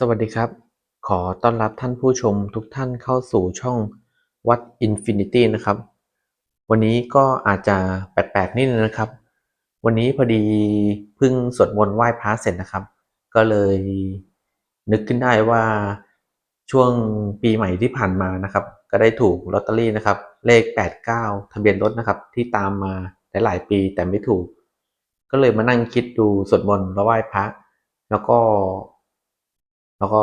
สวัสดีครับ ขอต้อนรับท่านผู้ชมทุกท่านเข้าสู่ช่องวัด Infinity นะครับ วันนี้ก็อาจจะแปลกๆนิดนึงนะครับ วันนี้พอดีเพิ่งสวดมนต์ไหว้พระเสร็จนะครับ ก็เลยนึกขึ้นได้ว่าช่วงปีใหม่ที่ผ่านมานะครับ ก็ได้ถูกลอตเตอรี่นะครับ เลข 89 ทะเบียนรถนะครับ ที่ตามมาหลายๆปีแต่ไม่ถูก ก็เลยมานั่งคิดดูสวดมนต์แล้วไหว้พระ แล้วก็ แล้วก็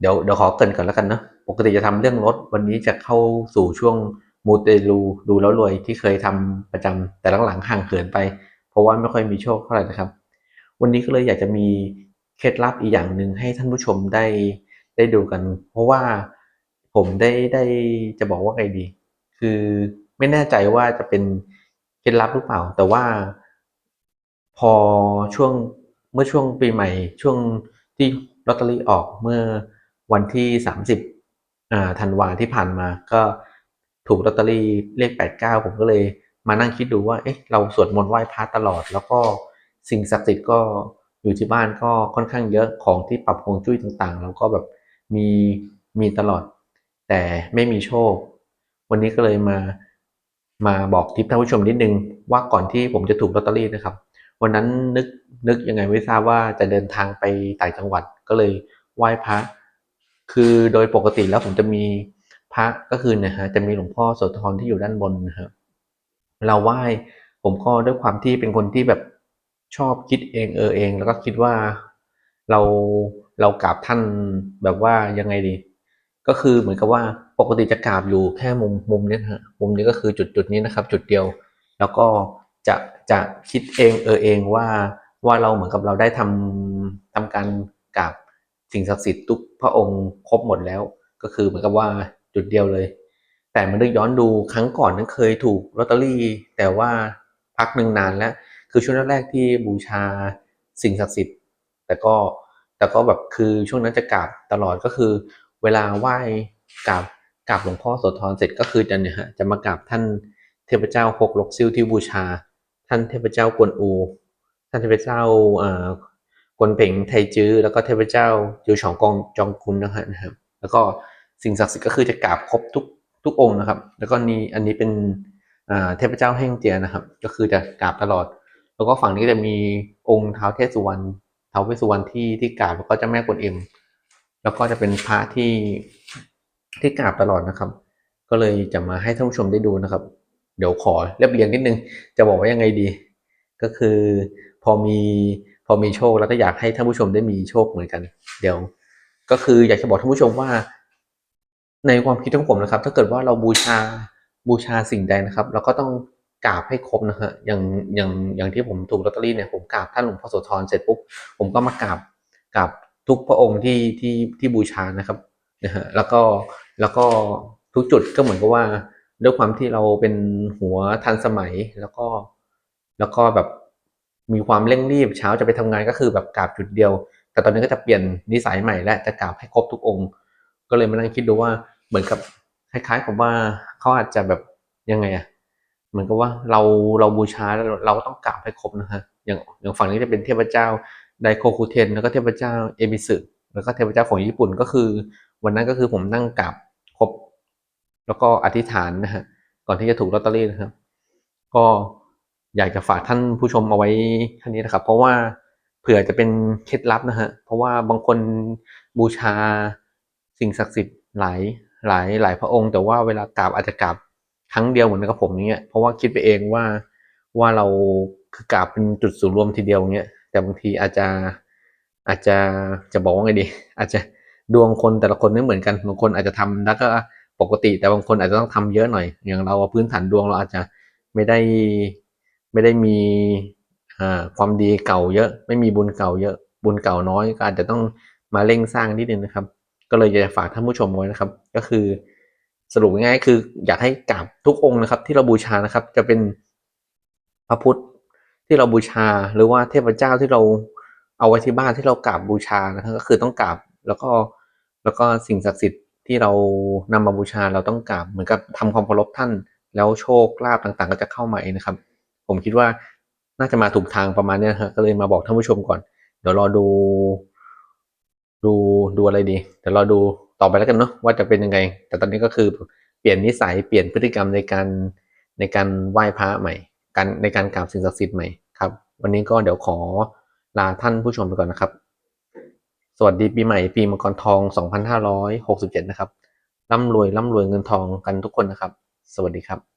เดี๋ยวเดี๋ยวขอเกินก่อนแล้วกันเนอะปกติจะทำเรื่องรถ วันนี้จะเข้าสู่ช่วงมูเตลูดูแล้วรวยที่เคยทำประจำแต่หลังๆห่างเหินไป เพราะว่าไม่ค่อยมีโชคเท่าไหร่นะครับ วันนี้ก็เลยอยากจะมีเคล็ดลับอีกอย่างหนึ่งให้ท่านผู้ชมได้ได้ดูกัน เพราะว่าผมได้ได้จะบอกว่าไงดี คือไม่แน่ใจว่าจะเป็นเคล็ดลับหรือเปล่า แต่ว่าพอช่วงเมื่อช่วงปีใหม่ช่วงที่ ลอตเตอรี่ออกเมื่อวันที่ 30อ่าธันวาที่ผ่านมาก็ถูกลอตเตอรี่เลข 89 ผมก็เลยมานั่งคิดดูว่า เอ๊ะ เราสวดมนต์ไหว้พระตลอด แล้วก็สิ่งศักดิ์สิทธิ์ก็อยู่ที่บ้านก็ค่อนข้างเยอะของที่ปรับฮวงจุ้ยต่างๆ เราก็แบบมีมีตลอด แต่ไม่มีโชค วันนี้ก็เลยมามาบอกทิปท่านผู้ชมนิดนึงว่าก่อนที่ผมจะถูกลอตเตอรี่นะครับ วันนั้นนึกนึกยังไงไม่ทราบว่าจะเดินทางไปต่างจังหวัดก็เลยไหว้พระ คือโดยปกติแล้วผมจะมีพระก็คือนะฮะจะมีหลวงพ่อโสธรที่อยู่ด้านบนนะครับเราไหว้ผมก็ด้วยความที่เป็นคนที่แบบชอบคิดเองเออเอง แล้วก็คิดว่าเราเรากราบท่านแบบว่ายังไงดี ก็คือเหมือนกับว่าปกติจะกราบอยู่แค่มุมมุมนี้ฮะมุมนี้ก็คือจุดจุดนี้นะครับ จุดเดียว แล้วก็ จะจะคิดเองเออเองว่าว่าเราเหมือนกับเราได้ทำทำการกราบสิ่งศักดิ์สิทธิ์ทุกพระองค์ครบหมดแล้ว ก็คือเหมือนกับว่าจุดเดียวเลย แต่มันนึกย้อนดูครั้งก่อนนั้นเคยถูกลอตเตอรี่ แต่ว่าพักหนึ่งนานแล้ว คือช่วงแรกๆที่บูชาสิ่งศักดิ์สิทธิ์ แต่ก็แต่ก็แบบคือช่วงนั้นจะกราบตลอดก็คือ เวลาไหว้กราบกราบหลวงพ่อโสธรเสร็จก็คือจะเนี่ยฮะจะมากราบท่านเทพเจ้าหกลกซิ่วที่บูชา ท่านเทพเจ้ากวนอู ท่านเทพเจ้าอ่ากวนเพ่งไทจื้อแล้วก็เทพเจ้าจิวฉองกองจองกุนนะครับ แล้วก็สิ่งศักดิ์สิทธิ์ก็คือจะกราบครบทุกทุกองค์นะครับ แล้วก็นี่อันนี้เป็นอ่าเทพเจ้าแห่งเจียนะครับ ก็คือจะกราบตลอด แล้วก็ฝั่งนี้จะมีองค์เท้าเทสุวรรณเท้าเวสสุวรรณที่ที่กราบแล้วก็เจ้าแม่กวนอิมแล้วก็จะเป็นพระที่ที่กราบตลอดนะครับ ก็เลยจะมาให้ท่านผู้ชมได้ดูนะครับ เดี๋ยวขอเรียบเรียงนิดนึง จะบอกว่ายังไงดี ก็คือพอมีพอมีโชคแล้วก็อยากให้ท่านผู้ชมได้มีโชคเหมือนกัน เดี๋ยว ก็คืออยากจะบอกท่านผู้ชมว่า ในความคิดของผมนะครับ ถ้าเกิดว่าเราบูชาบูชาสิ่งใดนะครับเราก็ต้องกราบให้ครบนะฮะอย่างอย่างอย่างที่ผมถูกลอตเตอรี่เนี่ยผมกราบท่านหลวงพ่อโสธรเสร็จปุ๊บผมก็มากราบกราบทุกพระองค์ที่ที่ที่บูชานะครับนะฮะแล้วก็แล้วก็ทุกจุดก็เหมือนกับว่า ด้วยความที่เราเป็นหัวทันสมัยแล้วก็แล้วก็แบบมีความเร่งรีบเช้าจะไปทำงานก็คือแบบกราบจุดเดียว แต่ตอนนี้ก็จะเปลี่ยนนิสัยใหม่และจะกราบให้ครบทุกองค์ ก็เลยมานั่งคิดดูว่าเหมือนกับคล้ายๆกับว่าเขาอาจจะแบบยังไงอะเหมือนกับว่าเราเราบูชาแล้วเราต้องกราบให้ครบนะฮะอย่างอย่างฝั่งนี้จะเป็นเทพเจ้าไดโคคุเทนแล้วก็เทพเจ้าเอมิสึแล้วก็เทพเจ้าของญี่ปุ่นก็คือ วันนั้นก็คือผมนั่งกราบ แล้วก็อธิษฐานนะฮะก่อนที่จะถูกลอตเตอรี่นะครับ ก็อยากจะฝากท่านผู้ชมเอาไว้ท่านี้นะครับ เพราะว่าเผื่อจะเป็นเคล็ดลับนะฮะเพราะว่าบางคนบูชาสิ่งศักดิ์สิทธิ์หลายหลายหลายพระองค์ แต่ว่าเวลากราบอาจจะกราบครั้งเดียวเหมือนกับผมอย่างเงี้ยเพราะว่าคิดไปเองว่าว่าเราคือกราบเป็นจุดศูนย์รวมทีเดียวเงี้ยแต่บางทีอาจจะอาจจะจะบอกว่าไงดี อาจจะดวงคนแต่ละคนไม่เหมือนกันบางคนอาจจะทำแล้วก็ ปกติ แต่บางคนอาจจะต้องทำเยอะหน่อย อย่างเราพื้นฐานดวงเราอาจจะไม่ได้ไม่ได้มีความดีเก่าเยอะ ไม่มีบุญเก่าเยอะ บุญเก่าน้อยก็อาจจะต้องมาเร่งสร้างนิดนึงนะครับ ก็เลยอยากจะฝากท่านผู้ชมไว้นะครับ ก็คือสรุปง่ายๆคือ อยากให้กราบทุกองค์นะครับ ที่เราบูชานะครับ จะเป็นพระพุทธที่เราบูชาหรือว่าเทพเจ้าที่เราเอาไว้ที่บ้านที่เรากราบบูชานะครับก็คือต้องกราบแล้วก็แล้วก็สิ่งศักดิ์สิทธิ์ ที่เรานำมาบูชาเราต้องกราบเหมือนกับทำความเคารพท่าน แล้วโชคลาภต่างๆ ก็จะเข้ามาเองนะครับ ผมคิดว่าน่าจะมาถูกทางประมาณนี้ครับก็เลยมาบอกท่านผู้ชมก่อน เดี๋ยวรอดู ดูดูอะไรดีเดี๋ยวราดูต่อไปแล้วกันเนาะว่าจะเป็นยังไง แต่ตอนนี้ก็คือเปลี่ยนนิสัยเปลี่ยนพฤติกรรมในการในการไหว้พระใหม่การในการกราบสิ่งศักดิ์สิทธิ์ใหม่ครับ วันนี้ก็เดี๋ยวขอลาท่านผู้ชมไปก่อนนะครับ สวัสดีปีใหม่ปีมังกรทอง 2567 นะครับ ร่ำรวยร่ำรวยเงินทองกันทุกคนนะครับ สวัสดีครับ